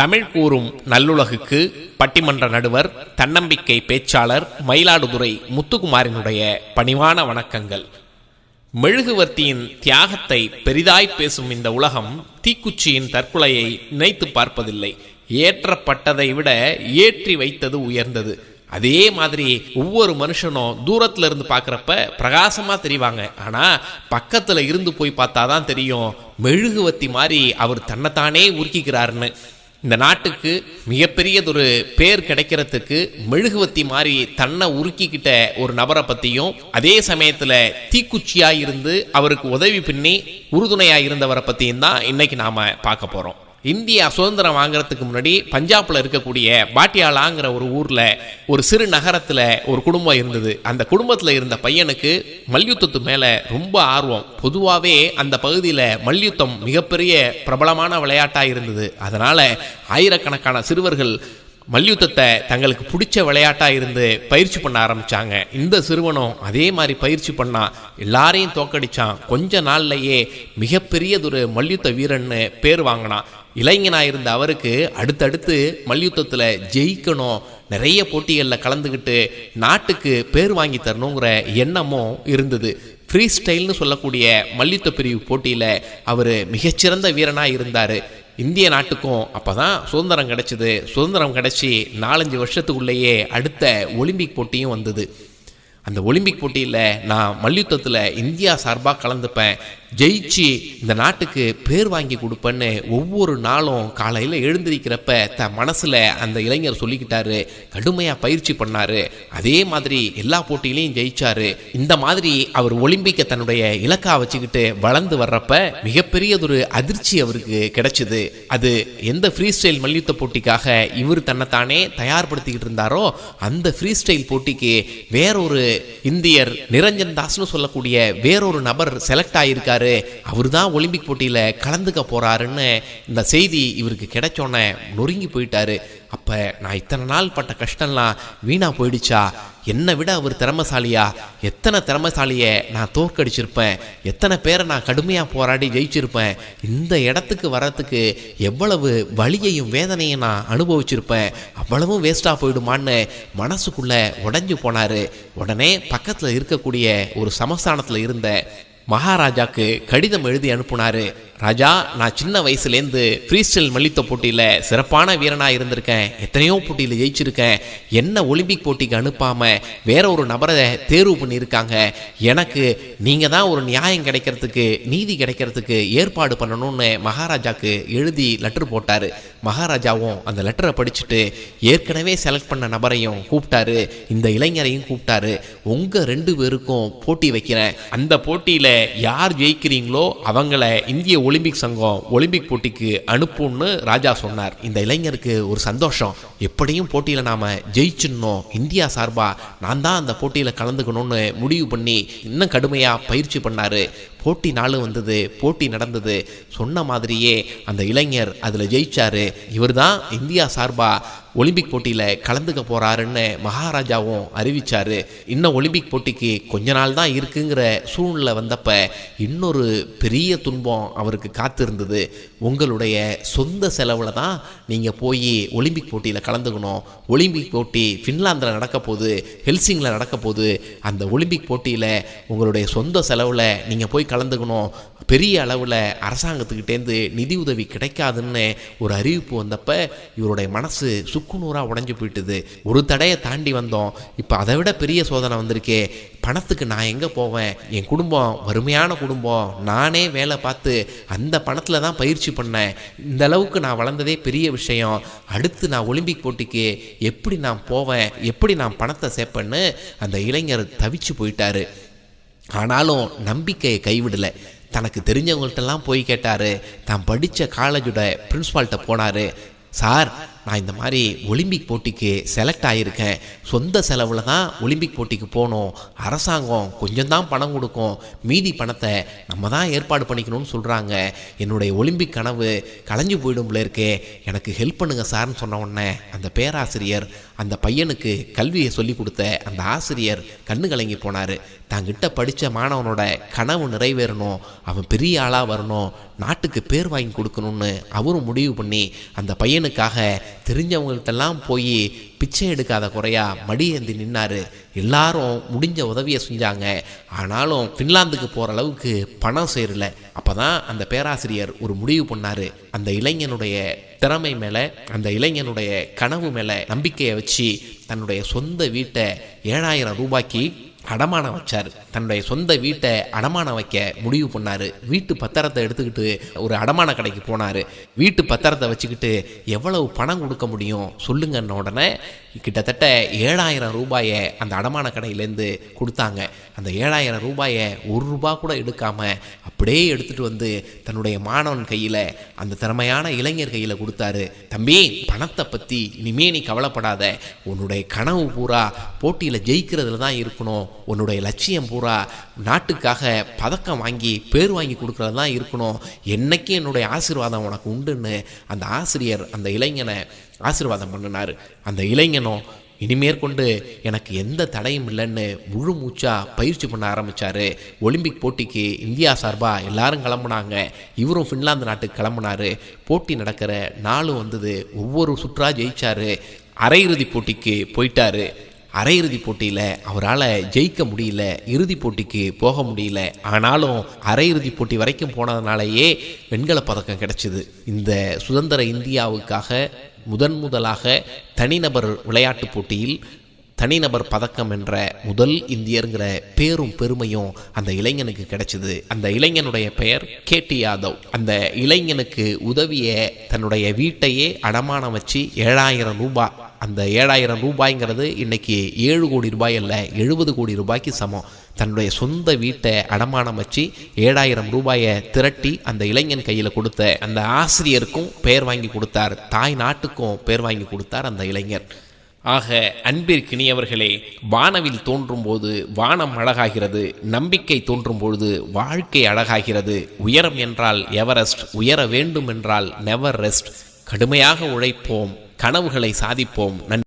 தமிழ் கூறும் நல்லுலகுக்கு பட்டிமன்ற நடுவர் தன்னம்பிக்கை பேச்சாளர் மயிலாடுதுறை முத்துக்குமாரினுடைய பணிவான வணக்கங்கள். மெழுகுவர்த்தியின் தியாகத்தை பெரிதாய் பேசும் இந்த உலகம் தீக்குச்சியின் தற்கொலையை நினைத்து பார்ப்பதில்லை. ஏற்றப்பட்டதை விட ஏற்றி வைத்தது உயர்ந்தது. அதே மாதிரி ஒவ்வொரு மனுஷனும் தூரத்துல இருந்து பார்க்குறப்ப பிரகாசமா தெரிவாங்க. ஆனா பக்கத்துல இருந்து போய் பார்த்தாதான் தெரியும் மெழுகுவத்தி மாதிரி அவர் தன்னைத்தானே உருக்கிக்கிறாருன்னு. இந்த நாட்டுக்கு மிகப்பெரியதொரு பேர் கிடைக்கிறதுக்கு மெழுகுவத்தி மாதிரி தன்னை உருக்கிக்கிட்ட ஒரு நபரை பற்றியும் அதே சமயத்தில் தீக்குச்சியாக இருந்து அவருக்கு உதவி பின்னி உறுதுணையாக இருந்தவரை பற்றியும் தான் இன்னைக்கு நாம் பார்க்க போகிறோம் இந்தியா சுதந்திரம் வாங்குறதுக்கு முன்னாடி பஞ்சாப்ல இருக்கக்கூடிய பாட்டியாலாங்கிற ஒரு ஊர்ல ஒரு சிறு நகரத்துல ஒரு குடும்பம் இருந்தது. அந்த குடும்பத்துல இருந்த பையனுக்கு மல்யுத்தத்து மேல ரொம்ப ஆர்வம். பொதுவாகவே அந்த பகுதியில் மல்யுத்தம் மிகப்பெரிய பிரபலமான விளையாட்டாக இருந்தது. அதனால ஆயிரக்கணக்கான சிறுவர்கள் மல்யுத்தத்தை தங்களுக்கு பிடிச்ச விளையாட்டாக இருந்து பயிற்சி பண்ண ஆரம்பிச்சாங்க. இந்த சிறுவனும் அதே மாதிரி பயிற்சி பண்ணான் எல்லாரையும் தோக்கடிச்சான் கொஞ்ச நாள்லையே மிகப்பெரியதொரு மல்யுத்த வீரன்னு பேர் வாங்கினான். இளைஞனாக இருந்த அவருக்கு அடுத்தடுத்து மல்யுத்தத்தில் ஜெயிக்கணும். நிறைய போட்டிகளில் கலந்துக்கிட்டு நாட்டுக்கு பேர் வாங்கி தரணுங்கிற எண்ணமும் இருந்தது. ஃப்ரீ ஸ்டைல்னு சொல்லக்கூடிய மல்யுத்த பிரிவு போட்டியில் அவர் மிகச்சிறந்த வீரனாக இருந்தார் இந்திய நாட்டுக்கும் அப்போ தான் சுதந்திரம் கிடச்சிது. சுதந்திரம் கிடச்சி நாலஞ்சு வருஷத்துக்குள்ளேயே அடுத்த ஒலிம்பிக் போட்டியும் வந்தது. அந்த ஒலிம்பிக் போட்டியில் நான் மல்யுத்தத்தில் இந்தியா சார்பாக கலந்துப்பேன். ஜெயிச்சு இந்த நாட்டுக்கு பேர் வாங்கி கொடுப்பேன்னு ஒவ்வொரு நாளும் காலையில் எழுந்திருக்கிறப்ப த மனசில் அந்த இளைஞர் சொல்லிக்கிட்டாரு கடுமையாக பயிற்சி பண்ணாரு. அதே மாதிரி எல்லா போட்டியிலையும் ஜெயிச்சாரு. இந்த மாதிரி அவர் ஒலிம்பிக்கை தன்னுடைய இலக்கா வச்சுக்கிட்டு வளர்ந்து வர்றப்ப மிகப்பெரியதொரு அதிர்ச்சி அவருக்கு கிடைச்சிது. அது எந்த ஃப்ரீ ஸ்டைல் மல்யுத்த போட்டிக்காக இவர் தன்னைத்தானே தயார்படுத்திக்கிட்டு இருந்தாரோ அந்த ஃப்ரீ ஸ்டைல் போட்டிக்கு வேறொரு இந்தியர் நிரஞ்சன் தாஸ்னு சொல்லக்கூடிய வேறொரு நபர் செலக்ட் ஆகியிருக்கார் அவர் தான் ஒலிம்பிக் போட்டியில் கலந்துக்க போறாருன்னு இந்த செய்தி இவருக்கு கிடைச்சோன்னே நொறுங்கி போயிட்டாரு. அப்போ நான் இத்தனை நாள் பட்ட கஷ்டம்லாம் வீணா போயிடுச்சா? என்னை விட அவர் திறமசாலியா? எத்தனை திறமசாலியை நான் தோற்கடிச்சிருப்பேன்? எத்தனை பேரை நான் கடுமையாக போராடி ஜெயிச்சிருப்பேன்? இந்த இடத்துக்கு வர்றதுக்கு எவ்வளவு வலியையும் வேதனையும் நான் அனுபவிச்சிருப்பேன். அவ்வளவும் வேஸ்ட்டாக போயிடுமான்னு மனசுக்குள்ளே உடஞ்சு போனார். உடனே பக்கத்தில் இருக்கக்கூடிய ஒரு சமஸ்தானத்தில் இருந்த மகாராஜாக்கு கடிதம் எழுதி அனுப்புனாரு. ராஜா நான் சின்ன வயசுலேருந்து ஃப்ரீஸ்டைல் மல்யுத்த போட்டியில் சிறப்பான வீரனாக இருந்திருக்கேன். எத்தனையோ போட்டியில் ஜெயிச்சிருக்கேன். என்ன ஒலிம்பிக் போட்டிக்கு அனுப்பாமல் வேற ஒரு நபரை தேர்வு பண்ணியிருக்காங்க. எனக்கு நீங்கள் தான் ஒரு நியாயம் கிடைக்கிறதுக்கு நீதி கிடைக்கிறதுக்கு ஏற்பாடு பண்ணணும்னு மகாராஜாக்கு எழுதி லெட்டர் போட்டார். மகாராஜாவும் அந்த லெட்டரை படிச்சுட்டு ஏற்கனவே செலக்ட் பண்ண நபரையும் கூப்பிட்டாரு. இந்த இளைஞரையும் கூப்பிட்டாரு. உங்கள் ரெண்டு பேருக்கும் போட்டி வைக்கிறேன். அந்த போட்டியில் யார் ஜெயிக்கிறீங்களோ அவங்கள இந்திய ஒலிம்பிக் சங்கம் ஒலிம்பிக் போட்டிக்கு அனுப்பும்னு ராஜா சொன்னார். இந்த இளைஞருக்கு ஒரு சந்தோஷம். எப்படியும் போட்டியில் நாம் ஜெயிச்சிடணும். இந்தியா சார்பாக நான் தான் அந்த போட்டியில் கலந்துக்கணும்னு முடிவு பண்ணி இன்னும் கடுமையாக பயிற்சி பண்ணார். போட்டி நாள் வந்தது போட்டி நடந்தது. சொன்ன மாதிரியே அந்த இளைஞர் அதில் ஜெயிச்சாரு. இவர் தான் இந்தியா சார்பாக ஒலிம்பிக் போட்டியில் கலந்துக்க போகிறாருன்னு மகாராஜாவும் அறிவித்தார் இன்னும் ஒலிம்பிக் போட்டிக்கு கொஞ்ச நாள் தான் இருக்குங்கிற சூழ்நிலை வந்தப்போ இன்னொரு பெரிய துன்பம் அவருக்கு காத்திருந்தது. உங்களுடைய சொந்த செலவில் தான் நீங்கள் போய் ஒலிம்பிக் போட்டியில் கலந்துக்கணும். ஒலிம்பிக் போட்டி ஃபின்லாந்தில் நடக்க போகுது ஹெல்சிங்கில் நடக்க போகுது. அந்த ஒலிம்பிக் போட்டியில் உங்களுடைய சொந்த செலவில் நீங்கள் போய் கலந்துக்கணும். பெரிய அளவில் அரசாங்கத்துக்கிட்டேருந்து நிதி உதவி கிடைக்காதுன்னு ஒரு அறிவிப்பு வந்தப்போ இவருடைய மனசு சுக்குநூறாக உடஞ்சி போயிட்டுது. ஒரு தடையை தாண்டி வந்தோம். இப்போ அதை விட பெரிய சோதனை வந்திருக்கே. பணத்துக்கு நான் எங்கே போவேன்? என் குடும்பம் வறுமையான குடும்பம். நானே வேலை பார்த்து அந்த பணத்தில் தான் பயிற்சி பண்ணேன். இந்த அளவுக்கு நான் வளர்ந்ததே பெரிய விஷயம். அடுத்து நான் ஒலிம்பிக் போட்டிக்கு எப்படி நான் போவேன்? எப்படி நான் பணத்தை சேர்ப்பேன்னு அந்த இளைஞர் தவிச்சு போயிட்டாரு. ஆனாலும் நம்பிக்கையை கைவிடலை. தனக்கு தெரிஞ்சவங்கள்ட்டெல்லாம் போய் கேட்டார். தான் படித்த காலேஜோட பிரின்ஸ்பால்கிட்ட போனார். சார் நான் இந்த மாதிரி ஒலிம்பிக் போட்டிக்கு செலக்ட் ஆகியிருக்கேன் சொந்த செலவில் தான் ஒலிம்பிக் போட்டிக்கு போகணும். அரசாங்கம் கொஞ்சம்தான் பணம் கொடுக்கும். மீதி பணத்தை நம்ம தான் ஏற்பாடு பண்ணிக்கணும்னு சொல்கிறாங்க என்னுடைய ஒலிம்பிக் கனவு கலைஞ்சு போயிடும்ல இருக்கே. எனக்கு ஹெல்ப் பண்ணுங்க சார்னு சொன்ன உடனே அந்த பேராசிரியர் அந்த பையனுக்கு கல்வியை சொல்லி கொடுத்த அந்த ஆசிரியர் கண்ணு கலங்கி போனார். தாங்கிட்ட படித்த மாணவனோட கனவு நிறைவேறணும். அவன் பெரிய ஆளாக வரணும். நாட்டுக்கு பேர் வாங்கி கொடுக்கணும்னு அவரும் முடிவு பண்ணி அந்த பையனுக்காக தெரிஞ்சவங்கள்ட்டெல்லாம் போய் பிச்சை எடுக்காத குறையா மடியேந்தி நின்னார். எல்லாரும் முடிஞ்ச உதவியை செஞ்சாங்க. ஆனாலும் ஃபின்லாந்துக்கு போகிற அளவுக்கு பணம் சேரல. அப்போ தான் அந்த பேராசிரியர் ஒரு முடிவு பண்ணார். அந்த இளைஞனுடைய திறமை மேலே அந்த இளைஞனுடைய கனவு மேலே நம்பிக்கையை வச்சு தன்னுடைய சொந்த வீட்டை ஏழாயிரம் ரூபாய்க்கு அடமானம் வச்சார். தன்னுடைய சொந்த வீட்டை அடமானம் வைக்க முடிவு பண்ணார். வீட்டு பத்திரத்தை எடுத்துக்கிட்டு ஒரு அடமான கடைக்கு போனார். வீட்டு பத்திரத்தை வச்சுக்கிட்டு எவ்வளவு பணம் கொடுக்க முடியும் சொல்லுங்கன்ன உடனே கிட்டத்தட்ட ஏழாயிரம் ரூபாயை அந்த அடமான கடையிலேருந்து கொடுத்தாங்க. அந்த ஏழாயிரம் ரூபாயை ஒரு ரூபா கூட எடுக்காமல் அப்படியே எடுத்துகிட்டு வந்து தன்னுடைய மாணவன் கையில் அந்த திறமையான இளைஞர் கையில் கொடுத்தாரு. தம்பி பணத்தை பற்றி இனிமே நீ கவலைப்படாத. உன்னுடைய கனவு பூரா போட்டியில் ஜெயிக்கிறதுல தான் இருக்கணும். உன்னுடைய லட்சியம் பூரா நாட்டுக்காக பதக்கம் வாங்கி பேர் வாங்கி கொடுக்குறது தான் இருக்கணும். என்னைக்கும் என்னுடைய ஆசீர்வாதம் உனக்கு உண்டுன்னு அந்த ஆசிரியர் அந்த இளைஞனை ஆசீர்வாதம் பண்ணினார். அந்த இளைஞனும் இனிமேற்கொண்டு எனக்கு எந்த தடையும் இல்லைன்னு முழு மூச்சாக பயிற்சி பண்ண ஆரம்பித்தார் ஒலிம்பிக் போட்டிக்கு இந்தியா சார்பாக எல்லாரும் கிளம்புனாங்க. இவரும் ஃபின்லாந்து நாட்டுக்கு கிளம்புனாரு. போட்டி நடக்கிற நாளும் வந்தது. ஒவ்வொரு சுற்றா ஜெயிச்சார். அரையிறுதி போட்டிக்கு போயிட்டாரு. அரையிறுதி போட்டியில் அவரால் ஜெயிக்க முடியல இறுதி போட்டிக்கு போக முடியல. ஆனாலும் அரையிறுதி போட்டி வரைக்கும் போனதுனாலேயே வெண்கல பதக்கம் கிடைச்சிது. இந்த சுதந்திர இந்தியாவுக்காக முதன் முதலாக தனிநபர் விளையாட்டுப் போட்டியில் தனிநபர் பதக்கம் என்ற முதல் இந்தியருங்கிற பேரும் பெருமையும் அந்த இளைஞனுக்கு கிடைச்சிது. அந்த இளைஞனுடைய பெயர் கேடி யாதவ். அந்த இளைஞனுக்கு உதவிய தன்னுடைய வீட்டையே அடமானம் வச்சு ஏழாயிரம் ரூபாய் அந்த ஏழாயிரம் ரூபாய்ங்கிறது இன்னைக்கு ஏழு கோடி ரூபாய் அல்ல எழுபது கோடி ரூபாய்க்கு சமம். தன்னுடைய சொந்த வீட்டை அடமானம் வச்சு ஏழாயிரம் ரூபாயை திரட்டி அந்த இளைஞன் கையில் கொடுத்த அந்த ஆசிரியருக்கும் பெயர் வாங்கி கொடுத்தார். தாய் நாட்டுக்கும் பெயர் வாங்கி கொடுத்தார் அந்த இளைஞர். ஆக அன்பிற்கினியவர்களே வானவில் தோன்றும்போது வானம் அழகாகிறது நம்பிக்கை தோன்றும்பொழுது வாழ்க்கை அழகாகிறது. உயரம் என்றால் எவரெஸ்ட் உயர வேண்டும் என்றால் நெவர் ரெஸ்ட் கடுமையாக உழைப்போம் கனவுகளை சாதிப்போம். நன்றி.